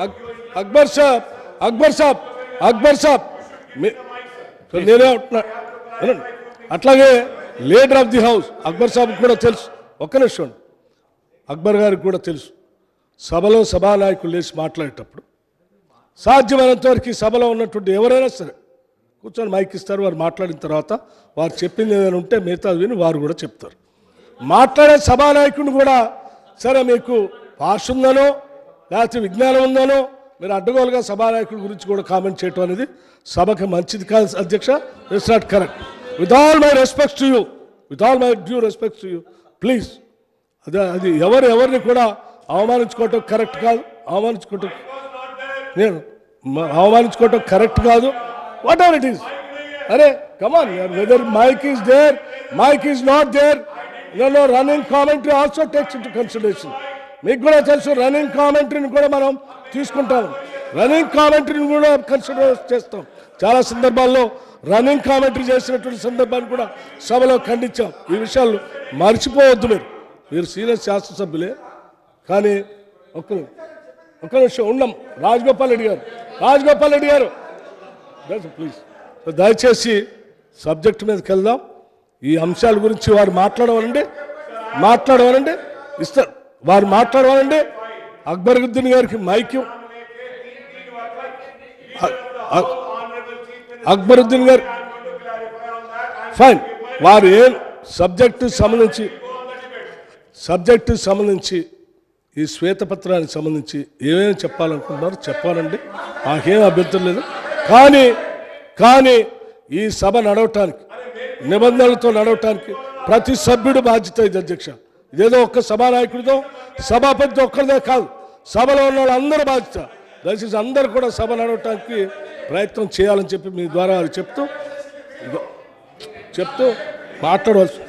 అక్- అక్బర్ సాబ్ అక్బర్ సాబ్ అక్బర్ సాబ్. నేనే అట్లాగే leader of the house Akbar Saab కూడా తెలుసు. ఒక్క నిమిషం అక్బర్ గారికి కూడా తెలుసు. సభలో సభానాయకులు లేచి మాట్లాడేటప్పుడు సాధ్యమైనంత వరకు ఈ సభలో ఉన్నటువంటి ఎవరైనా సరే కూర్చొని మైక్ ఇస్తారు వారు మాట్లాడిన తర్వాత వారు చెప్పింది ఏదైనా ఉంటే మిగతా విని వారు కూడా చెప్తారు. మాట్లాడే సభానాయకుడిని కూడా సరే మీకు భాష ఉందనో లేకపోతే విజ్ఞానం ఉందనో మీరు అడ్డగోలుగా సభానాయకుడి గురించి కూడా కామెంట్ చేయటం అనేది సభకి మంచిది కాదు అధ్యక్ష. It's not correct with all my respects to you with all my due respects to you please అదే అది ఎవరు ఎవరిని కూడా అవమానించుకోవటం కరెక్ట్ కాదు. అవమానించుకోవటం నేను అవమానించుకోవటం కరెక్ట్ కాదు. వాట్ ఎవర్ ఇట్ ఈస్ అరే come on whether mike is there mike is not there no running commentary also takes in consideration మీకు కూడా తెలుసు రన్నింగ్ కామెంటరీని కూడా మనం తీసుకుంటాం. రన్నింగ్ కామెంటరీని కూడా కన్సిడర్ చేస్తాం. చాలా సందర్భాల్లో రన్నింగ్ కామెంటరీ చేసినటువంటి సందర్భాన్ని కూడా సభలో ఖండించాం. ఈ విషయాలు మర్చిపోవద్దు మీరు. మీరు సీనియర్ శాసనసభ్యులే. కానీ ఒక్క ఒక్క నిమిషం ఉన్నాం రాజగోపాల్ రెడ్డి గారు. రాజగోపాల్ రెడ్డి గారు. ప్లీజ్ దయచేసి సబ్జెక్ట్ మీదకి వెళ్దాం. ఈ అంశాల గురించి వారు మాట్లాడవాలండి. మాట్లాడవాలండి. ఇస్తారు. వారు మాట్లాడవాలండి. అక్బరుద్దీన్ గారికి మైక్యం అక్బరుద్దీన్ గారు ఫైన్. వారు ఏం సబ్జెక్టు సంబంధించి సబ్జెక్టు సంబంధించి ఈ శ్వేతపత్రానికి సంబంధించి ఏమేమి చెప్పాలనుకుంటున్నారో చెప్పాలండి. మాకేం అభ్యంతరం లేదు. కానీ కానీ ఈ సభ నడవటానికి నిబంధనలతో నడవటానికి ప్రతి సభ్యుడు బాధ్యత ఇది అధ్యక్ష. ఇదేదో ఒక్క సభానాయకుడితో సభాపతితో ఒక్కరిదే కాదు సభలో ఉన్న వాళ్ళందరూ బాధ్యత. దయచేసి అందరూ కూడా సభ నడవటానికి ప్రయత్నం చేయాలని చెప్పి మీ ద్వారా చెప్తూ చెప్తూ మాట్లాడవలసి